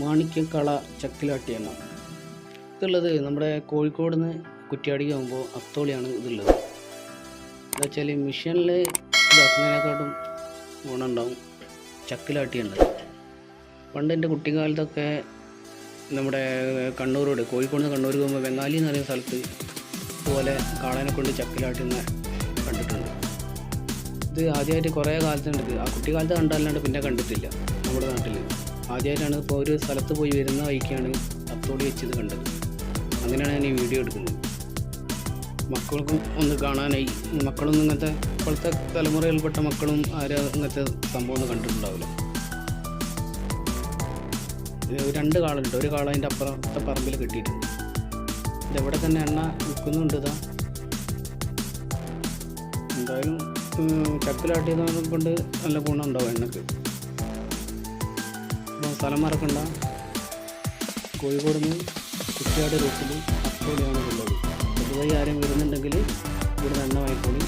മാണിക്യക്കള ചക്കിലാട്ടി എണ്ണ ഇതുള്ളത് നമ്മുടെ കോഴിക്കോട് നിന്ന് കുറ്റ്യാടിക്ക് പോകുമ്പോൾ അത്തോളിയാണ് ഇതുള്ളത്. എന്താ വെച്ചാൽ മിഷനിൽ ഇതാക്കുന്നതിനെക്കാട്ടും ഗുണമുണ്ടാവും ചക്കിലാട്ടി എണ്ണ പണ്ട് എന്റെ കുട്ടിക്കാലത്തൊക്കെ നമ്മുടെ കണ്ണൂരോട് കോഴിക്കോട് നിന്ന് കണ്ണൂർ പോകുമ്പോൾ ബംഗാലി എന്ന് പറയുന്ന സ്ഥലത്ത് ഇതുപോലെ കാളനെ കൊണ്ട് ചക്കിലാട്ടുന്ന കണ്ടിട്ടുണ്ട്. ഇത് ആദ്യമായിട്ട് കുറേ കാലത്തുണ്ട് ആ കുട്ടിക്കാലത്ത് കണ്ടല്ലാണ്ട് പിന്നെ കണ്ടിട്ടില്ല നമ്മുടെ നാട്ടിൽ ആദ്യമായിട്ടാണ് ഇപ്പോൾ ഒരു സ്ഥലത്ത് പോയി വരുന്ന വഴിക്കാണ് അത്തോടി വെച്ചത് കണ്ടത്. അങ്ങനെയാണ് ഞാൻ ഈ വീഡിയോ എടുക്കുന്നത്. മക്കൾക്കും ഒന്ന് കാണാനായി. മക്കളൊന്നും ഇങ്ങനത്തെ ഇപ്പോഴത്തെ തലമുറയിൽപ്പെട്ട മക്കളും ആരും ഇങ്ങനത്തെ സംഭവം ഒന്നും കണ്ടിട്ടുണ്ടാവില്ല രണ്ട് കാളുണ്ട്. ഒരു കാള അതിന്റെ അപ്പുറത്തെ പറമ്പിൽ കിട്ടിയിട്ടുണ്ട്. ഇതെവിടെ തന്നെ എണ്ണ വിൽക്കുന്നുണ്ട് ഇതാ. എന്തായാലും ചക്കിലാട്ടിയത് കൊണ്ട് നല്ല ഗുണമുണ്ടാവും എണ്ണക്ക്. സ്ഥലം മറക്കണ്ട കോഴിക്കോട് നിന്ന് കുറ്റിയാട് റൂട്ടിൽ അപ്പോഴാണ് ഉള്ളത്. അതുവഴി ആരും വരുന്നുണ്ടെങ്കിൽ ഇവിടെ എണ്ണ വാങ്ങിക്കോളി.